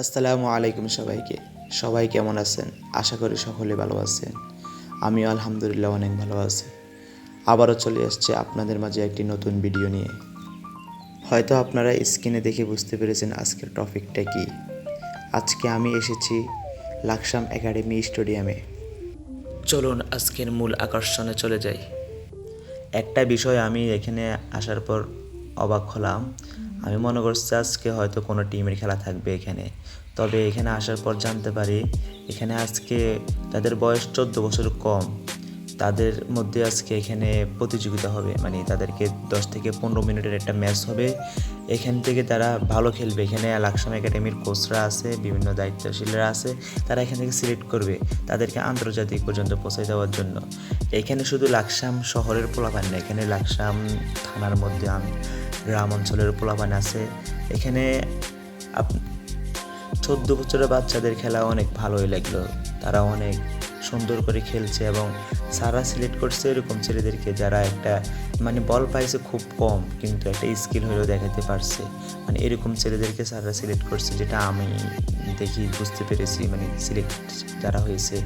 আসসালামু আলাইকুম সবাইকে। সবাই কেমন আছেন? আশা করি সকলে ভালো আছেন। আমিও আলহামদুলিল্লাহ অনেক ভালো আছি। আবারও চলে আসছে আপনাদের মাঝে একটি নতুন ভিডিও নিয়ে। হয়তো আপনারা স্ক্রিনে দেখে বুঝতে পেরেছেন আজকের টপিকটা কি। আজকে আমি এসেছি লাকসাম একাডেমি স্টেডিয়ামে। চলুন আজকের মূল আকর্ষণে চলে যাই। একটা বিষয় আমি এখানে আসার পর অবাক হলাম। আমি মনে করছি আজকে হয়তো কোনো টিমের খেলা থাকবে এখানে। তবে এখানে আসার পর জানতে পারি, এখানে আজকে তাদের বয়স চোদ্দ বছর কম। তাদের মধ্যে আজকে এখানে প্রতিযোগিতা হবে। মানে তাদেরকে দশ থেকে পনেরো মিনিটের একটা ম্যাচ হবে। এখান থেকে তারা ভালো খেলবে। এখানে লাকসাম একাডেমির কোচরা আছে, বিভিন্ন দায়িত্বশীলরা আছে। তারা এখান থেকে সিলেক্ট করবে তাদেরকে আন্তর্জাতিক পর্যন্ত পৌঁছে দেওয়ার জন্য। এখানে শুধু লাকসাম শহরের পোলাপান না, এখানে লাকসাম থানার মধ্যে গ্রাম অঞ্চলের পোলাপান আছে। এখানে চোদ্দ বছরের বাচ্চাদের খেলা অনেক ভালোই লাগল। তারা অনেক সুন্দর করে খেলছে এবং সারা সিলেক্ট করছে এরকম ছেলেদেরকে যারা একটা মানে বল পাইছে খুব কম, কিন্তু একটা স্কিল হলেও দেখাতে পারছে। মানে এরকম ছেলেদেরকে সারা সিলেক্ট করছে যেটা আমি দেখি, বুঝতে পেরেছি মানে সিলেক্ট যারা হয়েছে।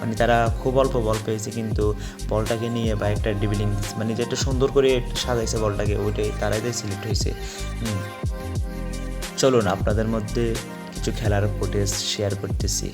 মানে তারা খুব অল্প বল পেয়েছে, কিন্তু বলটাকে নিয়ে বা একটা ডিবিলিং মানে যেটা সুন্দর করে সাজাইছে বলটাকে, ওইটাই তারাই সিলেক্ট হয়েছে। চলুন, আপনাদের মধ্যে কিছু খেলার ফুটেজ শেয়ার করতেছি।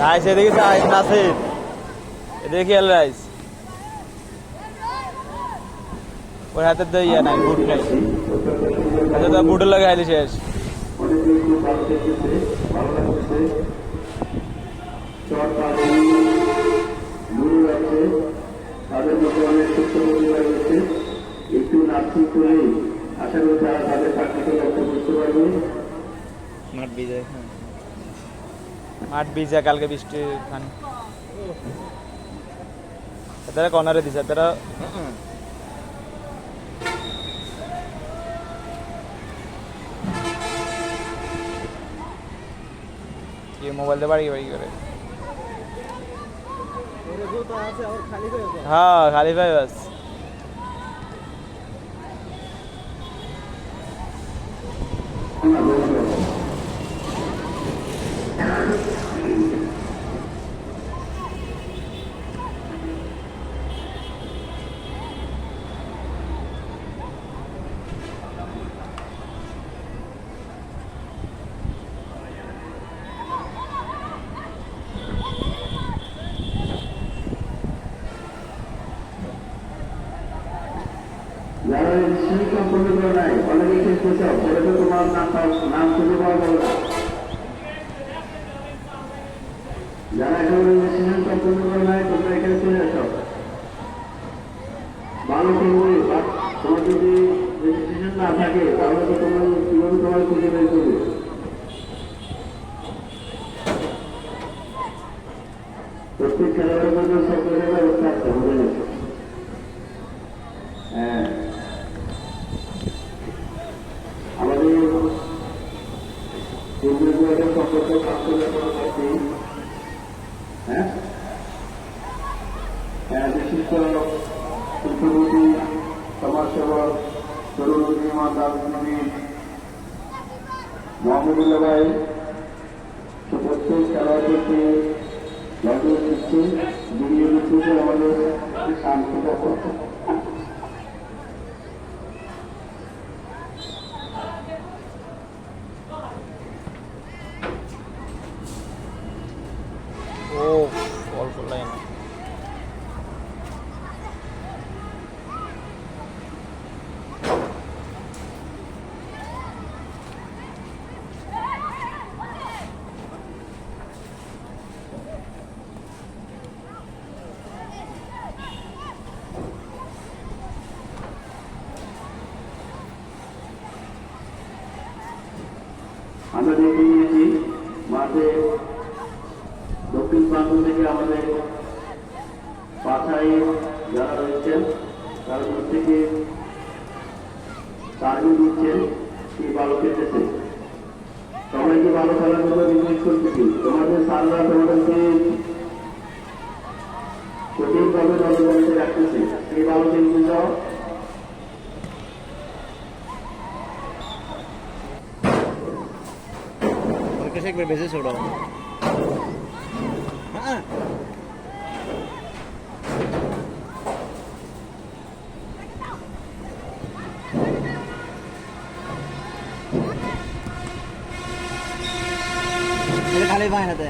রাইস এদিকে রাইস নাসির। এদিকে খেয়াল রাইস ওর হাতে তো ইয়ে নাই বুট নাই। আচ্ছা তো বুটের লাগে আইলি শেষ। তাদের মধ্যে অনেক সুস্থ প্রতিভা রয়েছে একটু নার্সিং করে আশা করি তারা তাদের চাকরিকে লক্ষ্য করতে পারবে মাঠ মাঠ ভিজে কালকে বৃষ্টি খান। তারা কর্নারে দিছে তারা কি মোবাইল দিয়ে বাড়ি বাড়ি করে। হ্যাঁ খালি ভাই বাস যারা রেজিস্ট্রেশন সম্পন্ন করে নাই অনেকে খেলতে চাও সেটা তো তোমার নাম নাম খুঁজে পাওয়া যাবে যারা এখন রেজিস্ট্রেশন সম্পন্ন করে নাই তোমরা এখানে চলে আসো ভালো খেলবে বা তোমার যদি রেজিস্ট্রেশন না থাকে তাহলে তো তোমার কীভাবে তোমার খুঁজে বের করবে প্রত্যেক খেলোয়াড়ের জন্য সরকারের ব্যবস্থা আছে আমাদের হ্যাঁ বিশিষ্ট শিল্পপতি সমাজসেবক তরুণ নির্মাণ রাজনীতি মোহাম্মদুল্লাহ ভাই প্রত্যেক খেলোয়াড়দেরকে নজর করতে ও অল্প লাইন আমরা দেখে নিয়েছি মাঠে দক্ষিণ প্রান্ত থেকে আমাদের পাশাই যারা রয়েছেন তারা প্রত্যেকে তালিম দিচ্ছেন সেই বালকের কাছে সবাইকে ভালো খেলার জন্য রিকোয়েস্ট করতেছি তোমাদের সাররা তোমাদেরকে সঠিকভাবে নজরবন্দি রাখতেছে সেই বালকের জন্য कैसे एक बार बेसे छोड़ो खाली पाय ना ते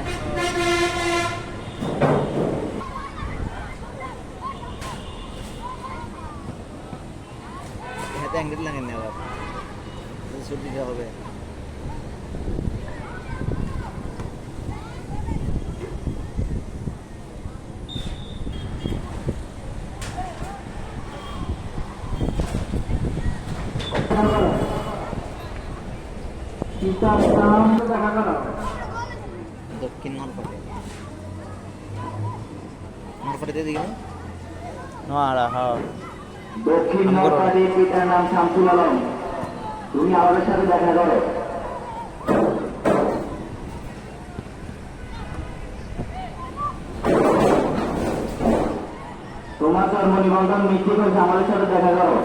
হাতে আঙ্গুল লাগেন না আবার সুট দিতে হবে দক্ষিণ নলপটে নলপটে দিয়ে দিকে নোয়াড়া হ্যাঁ দক্ষিণ নৌকাটির পিতার নাম শামসুল আলম। তুমি আমাদের সাথে দেখা করো। তোমার জন্ম নিবন্ধন মিথ্যে করেছে আমাদের সাথে দেখা করো।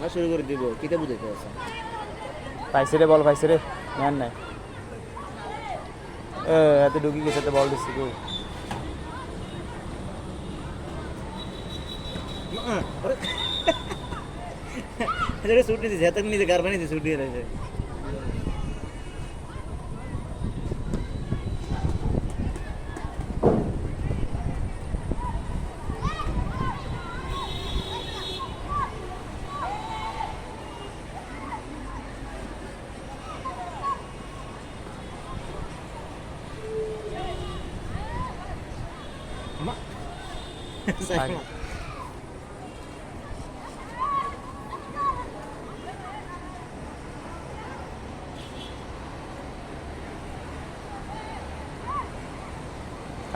আমরা শুরু করে দিব। কিতা বুঝাইতে আছে? পাইছে রে বল পাইছে রে। জ্ঞান নাই। এ এত ঢুকি গেছে তো বল দিচ্ছি কই এটা সুট নিতে যেতে নিতে গার বানিয়ে সুট দিয়ে রয়েছে।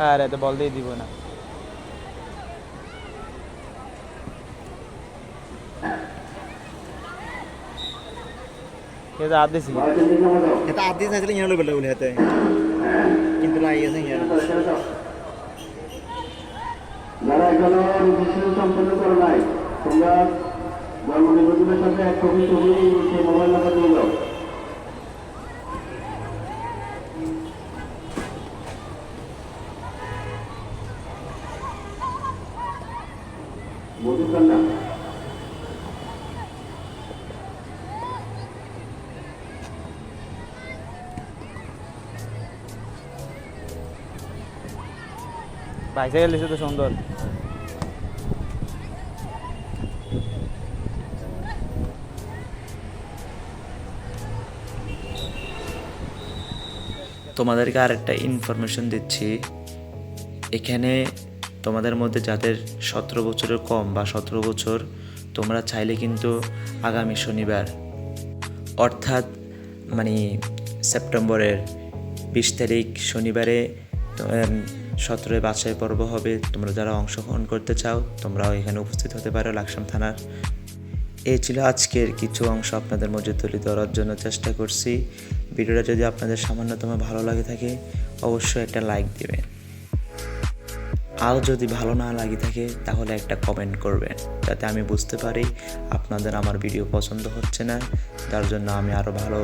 আরে এত বল দিয়ে দিব না কে তো আদেছি ভারতের দিকে মতো এটা আদি চাইছিল ইয়ে বলে বলে হাতে কিন্তু লাই আছে ইয়ে যারা এখনও রেজিস্ট্রেশন সম্পন্ন করে নাই। তোমরা জন্ম নিবন্ধনের সাথে এক কপি ছবি সেই মোবাইল নাম্বার দিয়ে দাও মধুকার বাইসাইকেল দিছে তো সুন্দর তোমাদেরকে আরেকটা ইনফরমেশন দিচ্ছি? এখানে তোমাদের মধ্যে যাদের সতেরো বছরের কম বা সতেরো বছর, তোমরা চাইলে কিন্তু আগামী শনিবার, অর্থাৎ মানে সেপ্টেম্বরের বিশ তারিখ শনিবারে সতেরোই বাছাই পর্ব হবে। তোমরা যারা অংশগ্রহণ করতে চাও, তোমরাও এখানে উপস্থিত হতে পারো লাকসাম থানার। এই ছিল আজকের কিছু অংশ আপনাদের মধ্যে তুলে ধরার জন্য চেষ্টা করছি। ভিডিওটা যদি আপনাদের সামান্যতম ভালো লাগে থাকে, অবশ্যই একটা লাইক দিবেন। আর যদি ভালো না লাগে থাকে, তাহলে একটা কমেন্ট করবেন, যাতে আমি বুঝতে পারি আপনাদের আমার ভিডিও পছন্দ হচ্ছে না। যার জন্য আমি আরও ভালো